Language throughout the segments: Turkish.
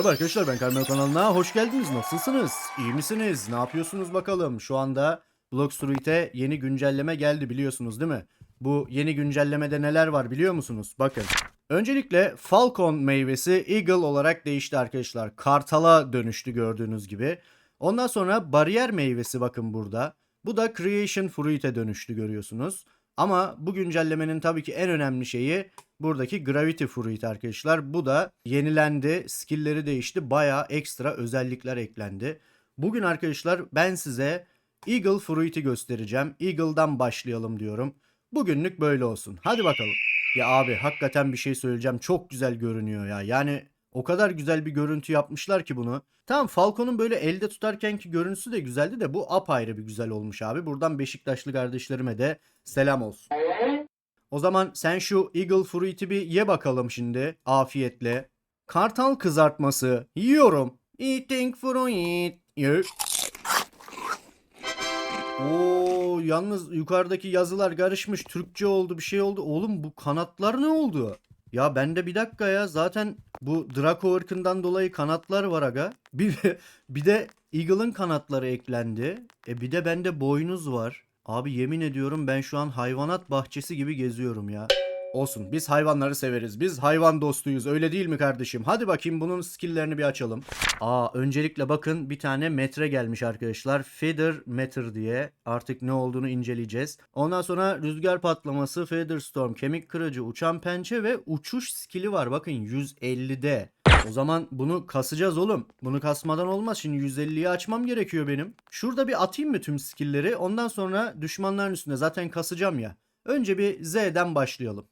Merhaba arkadaşlar ben Karmel kanalına hoş geldiniz. Nasılsınız? İyi misiniz? Ne yapıyorsunuz bakalım? Şu anda Bloxfruit'e yeni güncelleme geldi biliyorsunuz değil mi? Bu yeni güncellemede neler var biliyor musunuz? Bakın. Öncelikle Falcon meyvesi Eagle olarak değişti arkadaşlar. Kartala dönüştü gördüğünüz gibi. Ondan sonra bariyer meyvesi bakın burada. Bu da Creation Fruit'e dönüştü görüyorsunuz. Ama bu güncellemenin tabii ki en önemli şeyi buradaki Gravity Fruit arkadaşlar. Bu da yenilendi, skill'leri değişti, bayağı ekstra özellikler eklendi. Bugün arkadaşlar ben size Eagle Fruit'i göstereceğim. Eagle'dan başlayalım diyorum. Bugünlük böyle olsun. Hadi bakalım. Ya abi hakikaten bir şey söyleyeceğim. Çok güzel görünüyor ya. Yani o kadar güzel bir görüntü yapmışlar ki bunu. Tamam Falcon'un böyle elde tutarkenki görüntüsü de güzeldi de bu apayrı bir güzel olmuş abi. Buradan Beşiktaşlı kardeşlerime de selam olsun. O zaman sen şu Eagle Fruit'i bir ye bakalım şimdi afiyetle. Kartal kızartması yiyorum. Eating fruit. Ye. Oo yalnız yukarıdaki yazılar karışmış. Türkçe oldu bir şey oldu. Oğlum bu kanatlar ne oldu? Ya bende bir dakika ya zaten bu Draco ırkından dolayı kanatlar var aga. Bir, bir de Eagle'ın kanatları eklendi. E bir de bende boynuz var. Abi yemin ediyorum ben şu an hayvanat bahçesi gibi geziyorum ya. Olsun biz hayvanları severiz. Biz hayvan dostuyuz öyle değil mi kardeşim? Hadi bakayım bunun skill'lerini bir açalım. Aa öncelikle bakın bir tane metre gelmiş arkadaşlar. Feather meter diye artık ne olduğunu inceleyeceğiz. Ondan sonra rüzgar patlaması, Feather Storm, kemik kırıcı, uçan pençe ve uçuş skill'i var. Bakın 150'de. O zaman bunu kasacağız oğlum. Bunu kasmadan olmaz. Şimdi 150'yi açmam gerekiyor benim. Şurada bir atayım mı tüm skill'leri? Ondan sonra düşmanların üstünde zaten kasacağım ya. Önce bir Z'den başlayalım.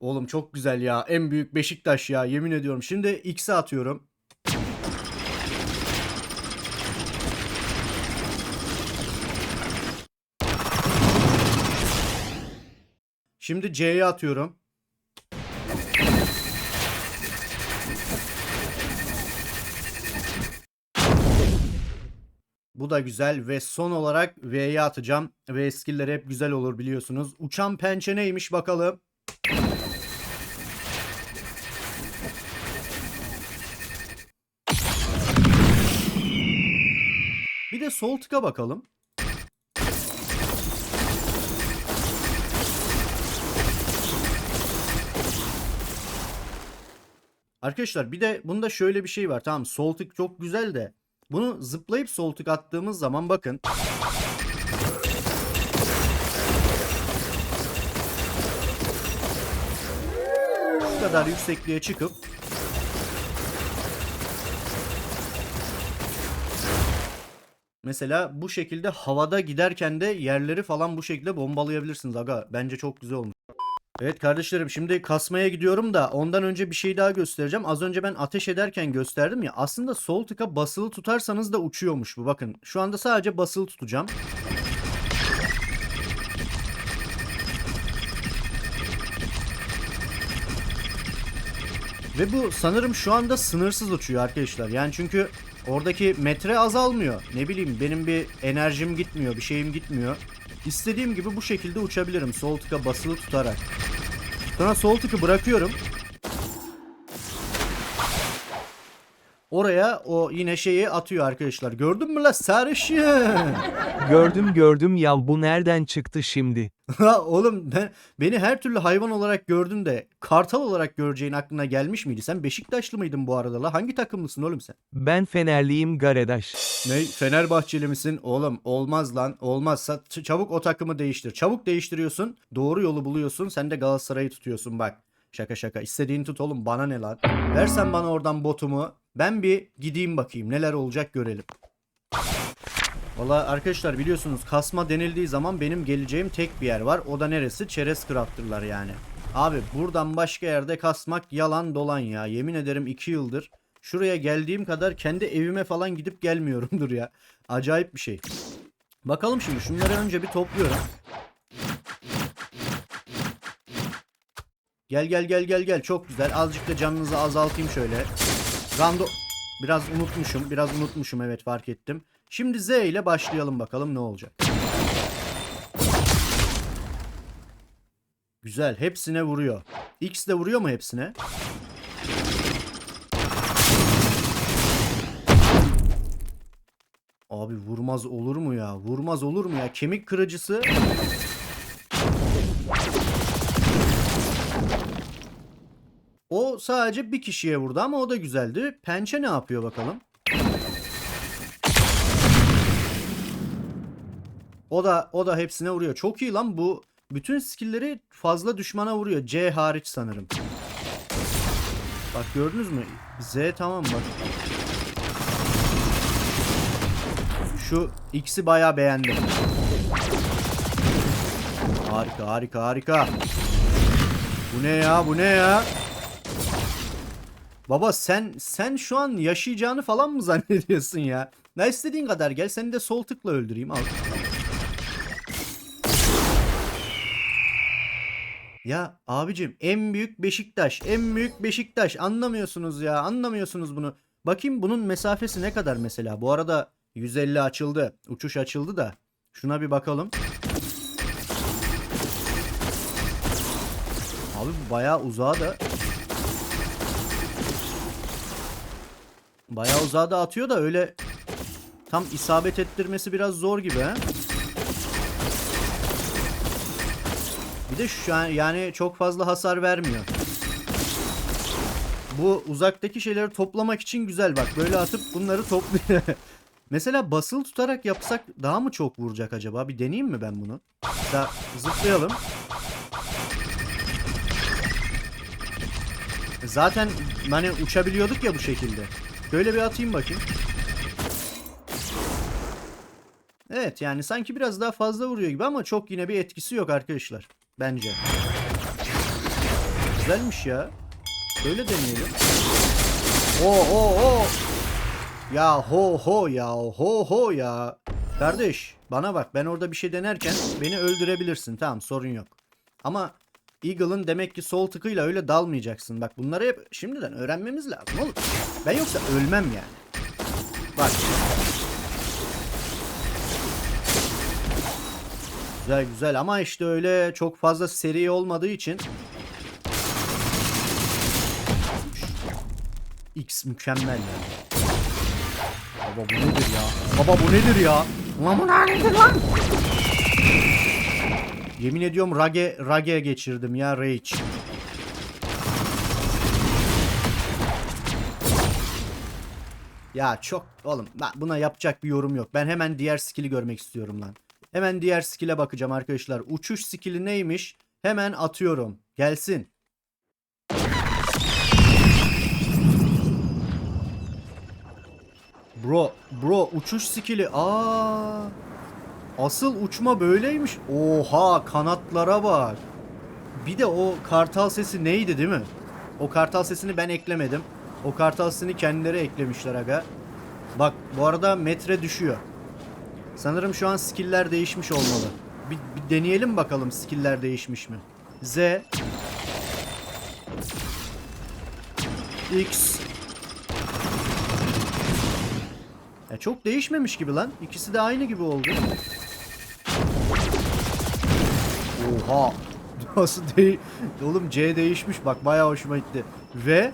Oğlum çok güzel ya. En büyük Beşiktaş ya. Yemin ediyorum. Şimdi X'e atıyorum. Şimdi C'ye atıyorum. Bu da güzel ve son olarak V'ye atacağım. V skill'leri hep güzel olur biliyorsunuz. Uçan pençe neymiş bakalım. Bir de sol tıka bakalım. Arkadaşlar bir de bunda şöyle bir şey var. Tamam sol tık çok güzel de bunu zıplayıp sol tık attığımız zaman bakın. Bu kadar yüksekliğe çıkıp Mesela bu şekilde havada giderken de yerleri falan bu şekilde bombalayabilirsiniz aga. Bence çok güzel olmuş. Evet kardeşlerim şimdi kasmaya gidiyorum da ondan önce bir şey daha göstereceğim. Az önce ben ateş ederken gösterdim ya. Aslında sol tıka basılı tutarsanız da uçuyormuş bu. Bakın şu anda sadece basılı tutacağım. Ve bu sanırım şu anda sınırsız uçuyor arkadaşlar. Yani çünkü oradaki metre azalmıyor. Ne bileyim benim bir enerjim gitmiyor, bir şeyim gitmiyor. İstediğim gibi bu şekilde uçabilirim sol tıka basılı tutarak. Sonra sol tıkı bırakıyorum. Oraya o yine şeyi atıyor arkadaşlar. Gördün mü la sarışın? Gördüm gördüm ya bu nereden çıktı şimdi? Ha oğlum ben, beni her türlü hayvan olarak gördün de kartal olarak göreceğin aklına gelmiş miydi? Sen Beşiktaşlı mıydın bu arada la? Hangi takımlısın oğlum sen? Ben Fenerliyim Garedaş. Ne Fenerbahçeli misin? Oğlum olmaz lan. Olmazsa çabuk o takımı değiştir. Çabuk değiştiriyorsun. Doğru yolu buluyorsun. Sen de Galatasaray'ı tutuyorsun bak. Şaka şaka. İstediğini tut oğlum. Bana ne lan? Versen bana oradan botumu. Ben bir gideyim bakayım. Neler olacak görelim. Valla arkadaşlar biliyorsunuz kasma denildiği zaman benim geleceğim tek bir yer var. O da neresi? Çerez Crafter'lar yani. Abi buradan başka yerde kasmak yalan dolan ya. Yemin ederim 2 yıldır şuraya geldiğim kadar kendi evime falan gidip gelmiyorumdur ya. Acayip bir şey. Bakalım şimdi şunları önce bir topluyorum. Gel gel gel gel gel çok güzel. Azıcık da canınızı azaltayım şöyle. Rando biraz unutmuşum. Biraz unutmuşum evet fark ettim. Şimdi Z ile başlayalım bakalım ne olacak. Güzel. Hepsine vuruyor. X de vuruyor mu hepsine? Abi vurmaz olur mu ya? Vurmaz olur mu ya? Kemik kırıcısı. O sadece bir kişiye vurdu ama o da güzeldi. Pençe ne yapıyor bakalım? O da o da hepsine vuruyor. Çok iyi lan bu. Bütün skill'leri fazla düşmana vuruyor. C hariç sanırım. Bak gördünüz mü? Z tamam bak. Şu X'i bayağı beğendim. Harika harika harika. Bu ne ya bu ne ya? Baba sen sen şu an yaşayacağını falan mı zannediyorsun ya? Ne istediğin kadar gel seni de sol tıkla öldüreyim al. Ya abicim en büyük Beşiktaş, en büyük Beşiktaş anlamıyorsunuz ya, anlamıyorsunuz bunu. Bakayım bunun mesafesi ne kadar mesela? Bu arada 150 açıldı, uçuş açıldı da. Şuna bir bakalım. Abi bayağı uzağa da. Bayağı uzağa da atıyor da öyle tam isabet ettirmesi biraz zor gibi. Bir de şu an yani çok fazla hasar vermiyor. Bu uzaktaki şeyleri toplamak için güzel bak. Böyle atıp bunları topluyor. Mesela basılı tutarak yapsak daha mı çok vuracak acaba? Bir deneyeyim mi ben bunu? Mesela zıplayalım. Zaten hani uçabiliyorduk ya bu şekilde. Böyle bir atayım bakayım. Evet yani sanki biraz daha fazla vuruyor gibi ama çok yine bir etkisi yok arkadaşlar. Bence. Güzelmiş ya. Böyle deneyelim. O o o. Ya ho ho ya ho ho ya. Kardeş bana bak ben orada bir şey denerken beni öldürebilirsin tamam sorun yok. Ama Eagle'ın demek ki sol tıkıyla öyle dalmayacaksın. Bak bunları hep şimdiden öğrenmemiz lazım oğlum. Ben yoksa ölmem yani. Bak. Güzel güzel ama işte öyle çok fazla seri olmadığı için X mükemmel ya. Baba bu nedir ya? Baba bu nedir ya? Ulan bu nedir lan? Yemin ediyorum Rage Rage geçirdim ya Rage. Ya çok oğlum buna yapacak bir yorum yok. Ben hemen diğer skill'i görmek istiyorum lan. Hemen diğer skill'e bakacağım arkadaşlar. Uçuş skill'i neymiş? Hemen atıyorum. Gelsin. Bro, bro uçuş skill'i. Aa. Asıl uçma böyleymiş. Oha kanatlara bak. Bir de o kartal sesi neydi değil mi? O kartal sesini ben eklemedim. O kartal sesini kendileri eklemişler aga. Bak bu arada metre düşüyor. Sanırım şu an skill'ler değişmiş olmalı. Bir, bir deneyelim bakalım skill'ler değişmiş mi? Z X Ya çok değişmemiş gibi lan. İkisi de aynı gibi oldu. Oha. Nasıl değil? Oğlum C değişmiş bak bayağı hoşuma gitti. Ve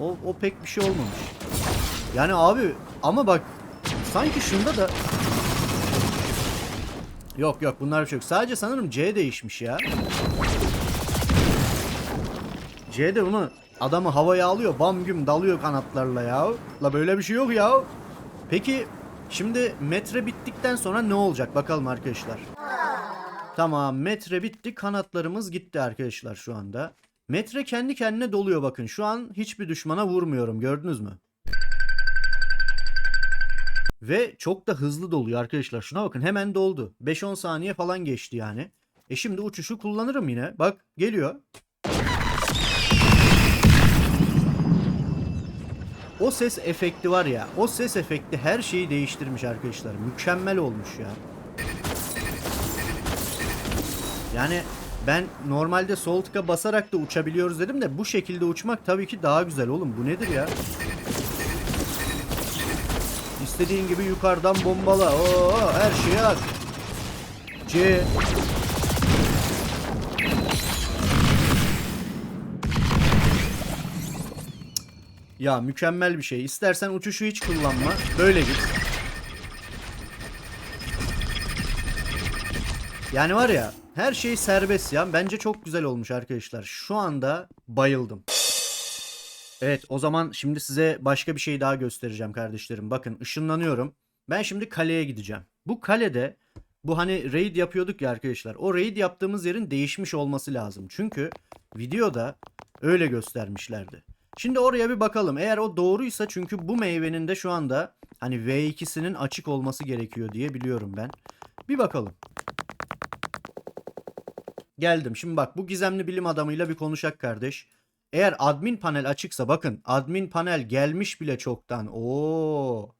o, o pek bir şey olmamış. Yani abi ama bak sanki şunda da Yok yok bunlar bir şey yok. Sadece sanırım C değişmiş ya. C de bunu adamı havaya alıyor. Bam güm dalıyor kanatlarla ya. La böyle bir şey yok ya. Peki şimdi metre bittikten sonra ne olacak bakalım arkadaşlar. Tamam metre bitti kanatlarımız gitti arkadaşlar şu anda. Metre kendi kendine doluyor bakın. Şu an hiçbir düşmana vurmuyorum gördünüz mü? Ve çok da hızlı doluyor arkadaşlar. Şuna bakın hemen doldu. 5-10 saniye falan geçti yani. E şimdi uçuşu kullanırım yine. Bak geliyor. O ses efekti var ya. O ses efekti her şeyi değiştirmiş arkadaşlar. Mükemmel olmuş ya. Yani ben normalde sol tıka basarak da uçabiliyoruz dedim de bu şekilde uçmak tabii ki daha güzel oğlum. Bu nedir ya? İstediğin gibi yukarıdan bombala. Oo, her şeyi at. GG. Ya mükemmel bir şey. İstersen uçuşu hiç kullanma. Böyle git. Yani var ya her şey serbest ya. Bence çok güzel olmuş arkadaşlar. Şu anda bayıldım. Evet o zaman şimdi size başka bir şey daha göstereceğim kardeşlerim. Bakın ışınlanıyorum. Ben şimdi kaleye gideceğim. Bu kalede bu hani raid yapıyorduk ya arkadaşlar. O raid yaptığımız yerin değişmiş olması lazım. Çünkü videoda öyle göstermişlerdi. Şimdi oraya bir bakalım. Eğer o doğruysa çünkü bu meyvenin de şu anda hani V2'sinin açık olması gerekiyor diye biliyorum ben. Bir bakalım. Geldim. Şimdi bak bu gizemli bilim adamıyla bir konuşak kardeş. Eğer admin panel açıksa bakın admin panel gelmiş bile çoktan. Oo.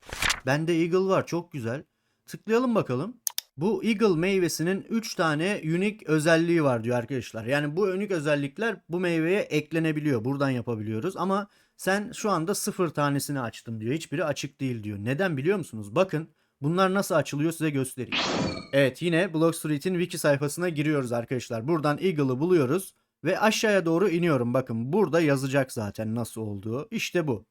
Bende Eagle var çok güzel. Tıklayalım bakalım. Bu Eagle meyvesinin 3 tane unique özelliği var diyor arkadaşlar. Yani bu unique özellikler bu meyveye eklenebiliyor. Buradan yapabiliyoruz ama sen şu anda sıfır tanesini açtın diyor. Hiçbiri açık değil diyor. Neden biliyor musunuz? Bakın bunlar nasıl açılıyor size göstereyim. Evet yine Blockstreet'in wiki sayfasına giriyoruz arkadaşlar. Buradan Eagle'ı buluyoruz ve aşağıya doğru iniyorum. Bakın burada yazacak zaten nasıl olduğu. İşte bu.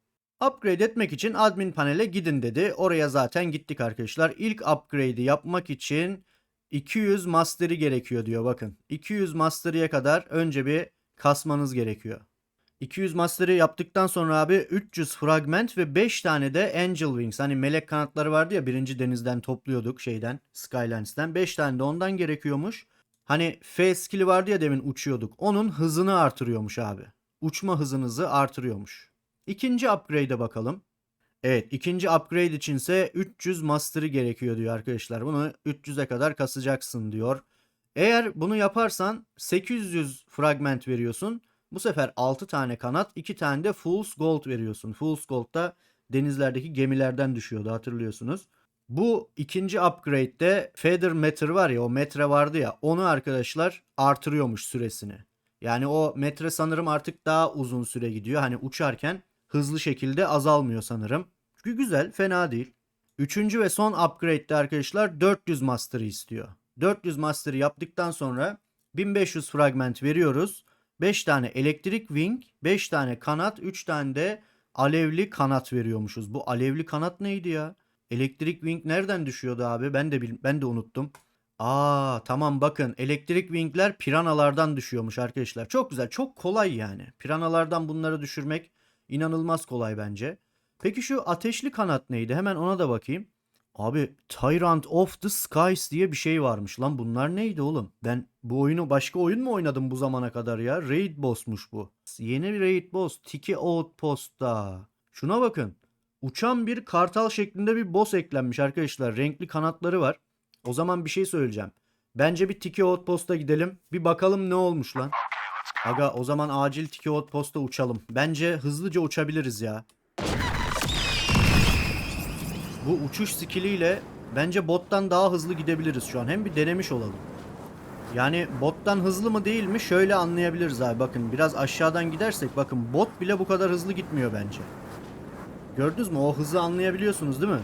Upgrade etmek için admin panele gidin dedi. Oraya zaten gittik arkadaşlar. İlk upgrade'i yapmak için 200 mastery gerekiyor diyor bakın. 200 mastery'e kadar önce bir kasmanız gerekiyor. 200 mastery yaptıktan sonra abi 300 fragment ve 5 tane de angel wings. Hani melek kanatları vardı ya birinci denizden topluyorduk şeyden Skylines'ten. 5 tane de ondan gerekiyormuş. Hani F skill'i vardı ya demin uçuyorduk. Onun hızını artırıyormuş abi. Uçma hızınızı artırıyormuş. İkinci upgrade'e bakalım. Evet ikinci upgrade içinse 300 mastery gerekiyor diyor arkadaşlar. Bunu 300'e kadar kasacaksın diyor. Eğer bunu yaparsan 800 fragment veriyorsun. Bu sefer 6 tane kanat 2 tane de Fool's Gold veriyorsun. Fool's Gold da denizlerdeki gemilerden düşüyordu hatırlıyorsunuz. Bu ikinci upgrade'de Feather Meter var ya o metre vardı ya onu arkadaşlar artırıyormuş süresini. Yani o metre sanırım artık daha uzun süre gidiyor. Hani uçarken hızlı şekilde azalmıyor sanırım. Çünkü güzel fena değil. Üçüncü ve son upgrade'de arkadaşlar 400 mastery istiyor. 400 mastery yaptıktan sonra 1500 fragment veriyoruz. 5 tane elektrik wing, 5 tane kanat, 3 tane de alevli kanat veriyormuşuz. Bu alevli kanat neydi ya? Elektrik wing nereden düşüyordu abi? Ben de ben de unuttum. Aa tamam bakın elektrik wingler piranalardan düşüyormuş arkadaşlar. Çok güzel çok kolay yani. Piranalardan bunları düşürmek inanılmaz kolay bence. Peki şu ateşli kanat neydi? Hemen ona da bakayım. Abi Tyrant of the Skies diye bir şey varmış lan. Bunlar neydi oğlum? Ben bu oyunu başka oyun mu oynadım bu zamana kadar ya? Raid boss'muş bu. Yeni bir raid boss. Tiki Outpost'ta. Şuna bakın. Uçan bir kartal şeklinde bir boss eklenmiş arkadaşlar. Renkli kanatları var. O zaman bir şey söyleyeceğim. Bence bir Tiki Outpost'a gidelim. Bir bakalım ne olmuş lan. Aga o zaman acil Tiki Outpost'a uçalım. Bence hızlıca uçabiliriz ya. Bu uçuş skilliyle bence bottan daha hızlı gidebiliriz şu an. Hem bir denemiş olalım. Yani bottan hızlı mı değil mi şöyle anlayabiliriz abi. Bakın biraz aşağıdan gidersek bakın bot bile bu kadar hızlı gitmiyor bence. Gördünüz mü? O hızı anlayabiliyorsunuz değil mi?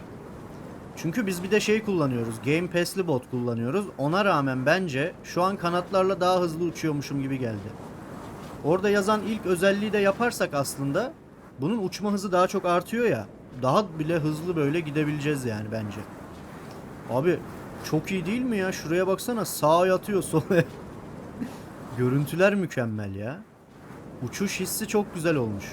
Çünkü biz bir de şey kullanıyoruz. Game Pass'li bot kullanıyoruz. Ona rağmen bence şu an kanatlarla daha hızlı uçuyormuşum gibi geldi. Orada yazan ilk özelliği de yaparsak aslında bunun uçma hızı daha çok artıyor ya. Daha bile hızlı böyle gidebileceğiz yani bence. Abi çok iyi değil mi ya? Şuraya baksana sağa yatıyor sola. Görüntüler mükemmel ya. Uçuş hissi çok güzel olmuş.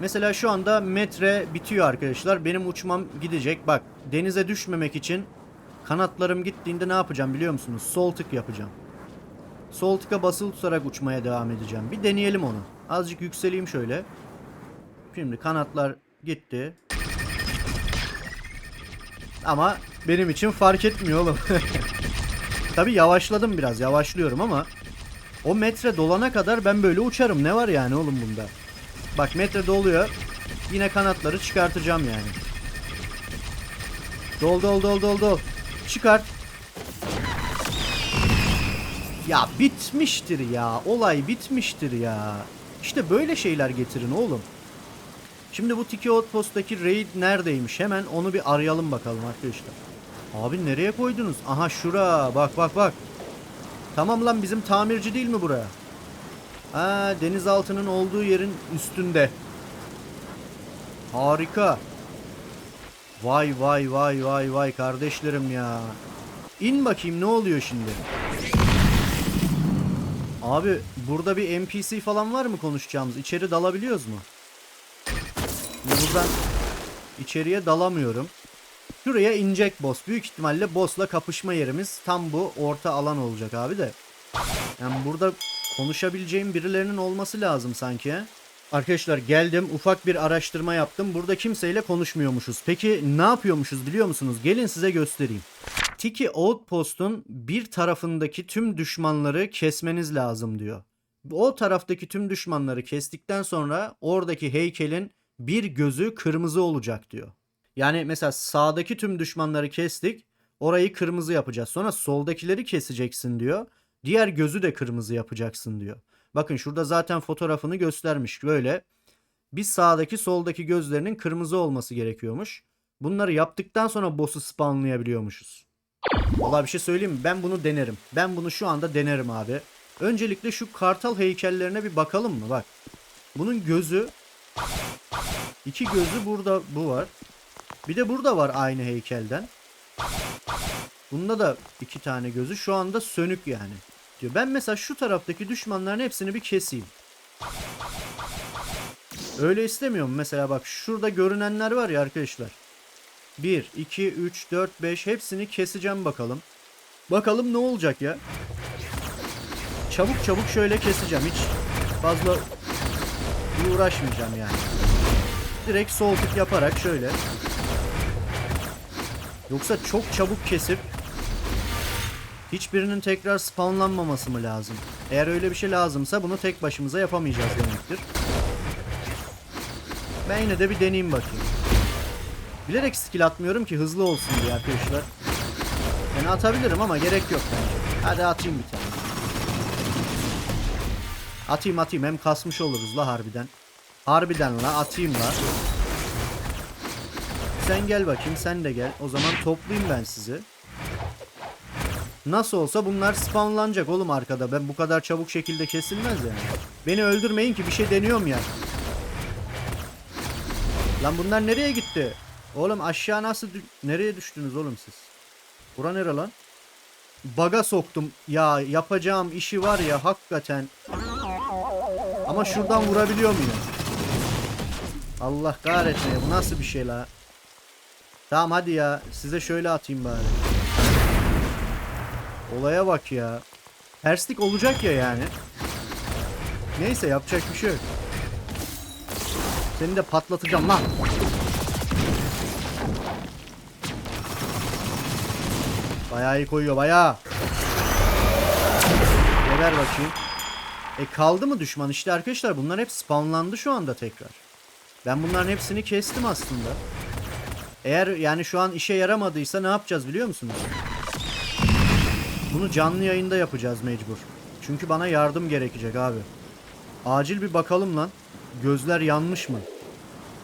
Mesela şu anda metre bitiyor arkadaşlar. Benim uçmam gidecek. Bak denize düşmemek için kanatlarım gittiğinde ne yapacağım biliyor musunuz? Sol tık yapacağım. Sol tıka basılı tutarak uçmaya devam edeceğim. Bir deneyelim onu. Azıcık yükseleyim şöyle. Şimdi kanatlar gitti. Ama benim için fark etmiyor oğlum. Tabi yavaşladım biraz. Yavaşlıyorum ama o metre dolana kadar ben böyle uçarım. Ne var yani oğlum bunda? Bak metre doluyor. Yine kanatları çıkartacağım yani. Dol dol dol dol dol. Çıkart. Ya bitmiştir ya. Olay bitmiştir ya. İşte böyle şeyler getirin oğlum. Şimdi bu Tiki Outpost'taki raid neredeymiş? Hemen onu bir arayalım bakalım arkadaşlar. Abi nereye koydunuz? Aha şura. Bak bak bak. Tamam lan bizim tamirci değil mi buraya? Ha denizaltının olduğu yerin üstünde. Harika. Vay vay vay vay vay kardeşlerim ya. İn bakayım ne oluyor şimdi? Abi burada bir NPC falan var mı konuşacağımız? İçeri dalabiliyoruz mu? Şimdi buradan içeriye dalamıyorum. Şuraya inecek boss. Büyük ihtimalle boss'la kapışma yerimiz tam bu orta alan olacak abi de. Yani burada konuşabileceğim birilerinin olması lazım sanki. Arkadaşlar geldim ufak bir araştırma yaptım. Burada kimseyle konuşmuyormuşuz. Peki ne yapıyormuşuz biliyor musunuz? Gelin size göstereyim. Tiki Outpost'un bir tarafındaki tüm düşmanları kesmeniz lazım diyor. O taraftaki tüm düşmanları kestikten sonra oradaki heykelin bir gözü kırmızı olacak diyor. Yani mesela sağdaki tüm düşmanları kestik. Orayı kırmızı yapacağız. Sonra soldakileri keseceksin diyor. Diğer gözü de kırmızı yapacaksın diyor. Bakın şurada zaten fotoğrafını göstermiş. Böyle bir sağdaki soldaki gözlerinin kırmızı olması gerekiyormuş. Bunları yaptıktan sonra boss'u spawnlayabiliyormuşuz. Vallahi bir şey söyleyeyim mi? Ben bunu denerim. Ben bunu şu anda denerim abi. Öncelikle şu kartal heykellerine bir bakalım mı? Bak. Bunun gözü iki gözü burada bu var. Bir de burada var aynı heykelden. Bunda da iki tane gözü şu anda sönük yani. Diyor. Ben mesela şu taraftaki düşmanların hepsini bir keseyim. Öyle istemiyorum. Mesela bak şurada görünenler var ya arkadaşlar. 1, 2, 3, 4, 5 hepsini keseceğim bakalım. Bakalım ne olacak ya. Çabuk çabuk şöyle keseceğim. Hiç fazla uğraşmayacağım yani. Direkt sol tık yaparak şöyle. Yoksa çok çabuk kesip hiçbirinin tekrar spawnlanmaması mı lazım? Eğer öyle bir şey lazımsa bunu tek başımıza yapamayacağız demektir. Ben yine de bir deneyeyim bakayım. Bilerek skill atmıyorum ki hızlı olsun diye arkadaşlar. Yani atabilirim ama gerek yok. Hadi atayım bir tane. Atayım atayım hem kasmış oluruz la harbiden. Harbiden la atayım la. Sen gel bakayım sen de gel. O zaman toplayayım ben sizi. Nasıl olsa bunlar spawnlanacak oğlum arkada. Ben bu kadar çabuk şekilde kesilmez yani. Beni öldürmeyin ki bir şey deniyorum ya. Lan bunlar nereye gitti? Oğlum aşağı nasıl dü- nereye düştünüz oğlum siz? Bura nere lan? Baga soktum. Ya yapacağım işi var ya hakikaten. Ama şuradan vurabiliyor muyum? Allah kahretsin ya bu nasıl bir şey la? Tamam hadi ya size şöyle atayım bari. Olaya bak ya. Terslik olacak ya yani. Neyse yapacak bir şey yok. Seni de patlatacağım lan. Bayağı iyi koyuyor bayağı. Geber bakayım. E kaldı mı düşman? İşte arkadaşlar bunlar hep spawnlandı şu anda tekrar. Ben bunların hepsini kestim aslında. Eğer yani şu an işe yaramadıysa ne yapacağız biliyor musunuz? Bunu canlı yayında yapacağız mecbur. Çünkü bana yardım gerekecek abi. Acil bir bakalım lan. Gözler yanmış mı?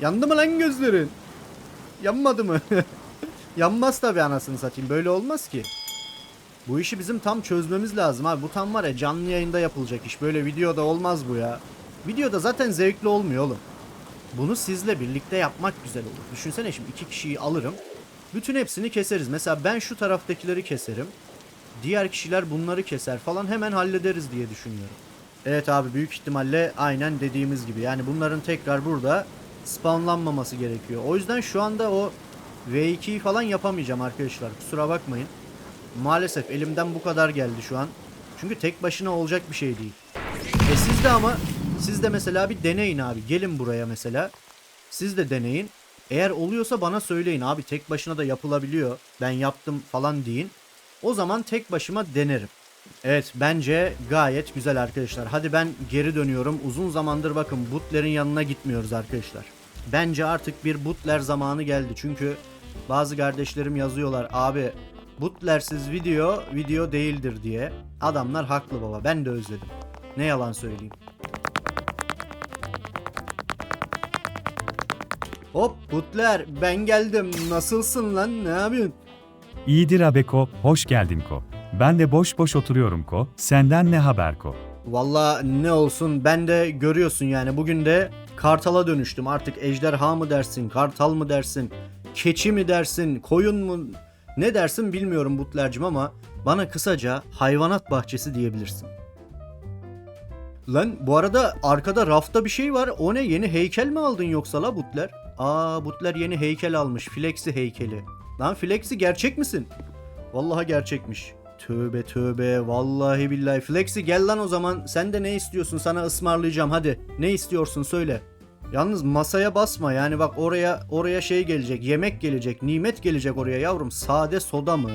Yandı mı lan gözlerin? Yanmadı mı? Yanmaz tabii anasını satayım. Böyle olmaz ki. Bu işi bizim tam çözmemiz lazım abi. Bu tam var ya canlı yayında yapılacak iş. Böyle videoda olmaz bu ya. Videoda zaten zevkli olmuyor oğlum. Bunu sizle birlikte yapmak güzel olur. Düşünsene şimdi iki kişiyi alırım. Bütün hepsini keseriz. Mesela ben şu taraftakileri keserim. Diğer kişiler bunları keser falan hemen hallederiz diye düşünüyorum. Evet abi büyük ihtimalle aynen dediğimiz gibi. Yani bunların tekrar burada spawnlanmaması gerekiyor. O yüzden şu anda o V2'yi falan yapamayacağım arkadaşlar. Kusura bakmayın. Maalesef elimden bu kadar geldi şu an. Çünkü tek başına olacak bir şey değil. E siz de ama siz de mesela bir deneyin abi. Gelin buraya mesela. Siz de deneyin. Eğer oluyorsa bana söyleyin abi tek başına da yapılabiliyor. Ben yaptım falan deyin. O zaman tek başıma denerim. Evet bence gayet güzel arkadaşlar. Hadi ben geri dönüyorum. Uzun zamandır bakın Butler'in yanına gitmiyoruz arkadaşlar. Bence artık bir Butler zamanı geldi. Çünkü bazı kardeşlerim yazıyorlar abi Butler'siz video video değildir diye. Adamlar haklı baba ben de özledim. Ne yalan söyleyeyim. Hop Butler ben geldim. Nasılsın lan ne yapıyorsun? İyidir Abeko, hoş geldin Ko. Ben de boş boş oturuyorum Ko. Senden ne haber Ko? Valla ne olsun ben de görüyorsun yani bugün de kartala dönüştüm. Artık ejderha mı dersin, kartal mı dersin, keçi mi dersin, koyun mu ne dersin bilmiyorum Butler'cim ama bana kısaca hayvanat bahçesi diyebilirsin. Lan bu arada arkada rafta bir şey var. O ne yeni heykel mi aldın yoksa la Butler? Aa Butler yeni heykel almış. Flexi heykeli. Lan Flexi gerçek misin? Vallahi gerçekmiş. Tövbe tövbe vallahi billahi. Flexi gel lan o zaman. Sen de ne istiyorsun sana ısmarlayacağım hadi. Ne istiyorsun söyle. Yalnız masaya basma yani bak oraya oraya şey gelecek yemek gelecek nimet gelecek oraya yavrum sade soda mı?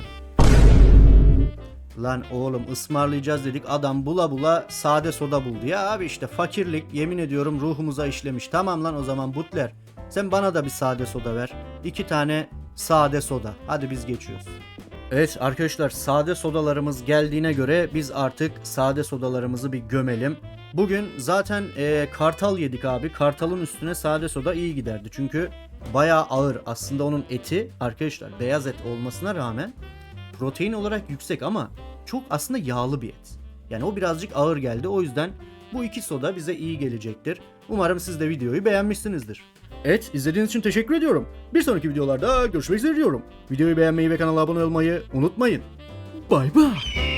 Lan oğlum ısmarlayacağız dedik adam bula bula sade soda buldu. Ya abi işte fakirlik yemin ediyorum ruhumuza işlemiş. Tamam lan o zaman Butler sen bana da bir sade soda ver. İki tane sade soda. Hadi biz geçiyoruz. Evet arkadaşlar sade sodalarımız geldiğine göre biz artık sade sodalarımızı bir gömelim. Bugün zaten e, kartal yedik abi. Kartalın üstüne sade soda iyi giderdi. Çünkü bayağı ağır. Aslında onun eti arkadaşlar beyaz et olmasına rağmen protein olarak yüksek ama çok aslında yağlı bir et. Yani o birazcık ağır geldi. O yüzden bu iki soda bize iyi gelecektir. Umarım siz de videoyu beğenmişsinizdir. Evet izlediğiniz için teşekkür ediyorum. Bir sonraki videolarda görüşmek üzere diyorum. Videoyu beğenmeyi ve kanala abone olmayı unutmayın. Bay bay.